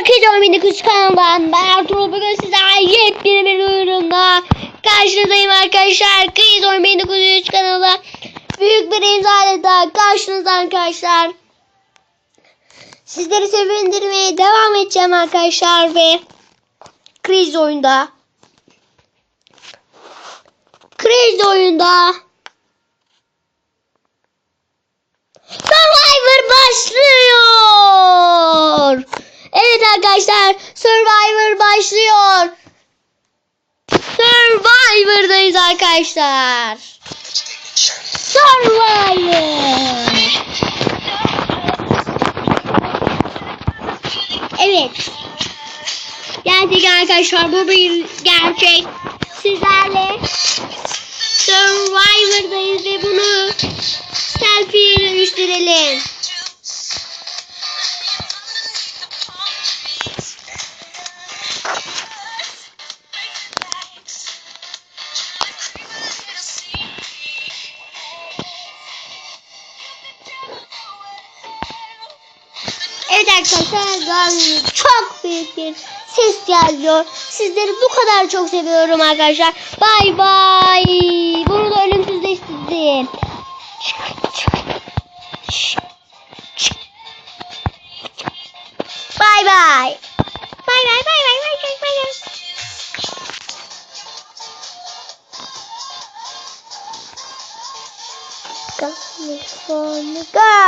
Herkese Kuş kanalından ben Ertuğrul bugün sizlerle yepyeni bir ürünle karşınızdayım arkadaşlar. Kriz Oyun Kuş kanalı büyük bir imzalayla karşınızda arkadaşlar. Sizleri sevindirmeye devam edeceğim arkadaşlar ve kriz oyunda kriz oyunda Survivor başlıyor. Evet arkadaşlar Survivor başlıyor. Survivor'dayız arkadaşlar. Survivor. Evet. Gerçekten arkadaşlar bu bir gerçek. Sizlerle Survivor'dayız ve bunu selfie'ye dönüştürelim. Evet arkadaşlar çok büyük bir ses geliyor. Sizleri bu kadar çok seviyorum arkadaşlar. Bay bay. Bunu da ölümsüzleştirdim. Bay bay. Bay bay bay bay bay bay bay. California. Go.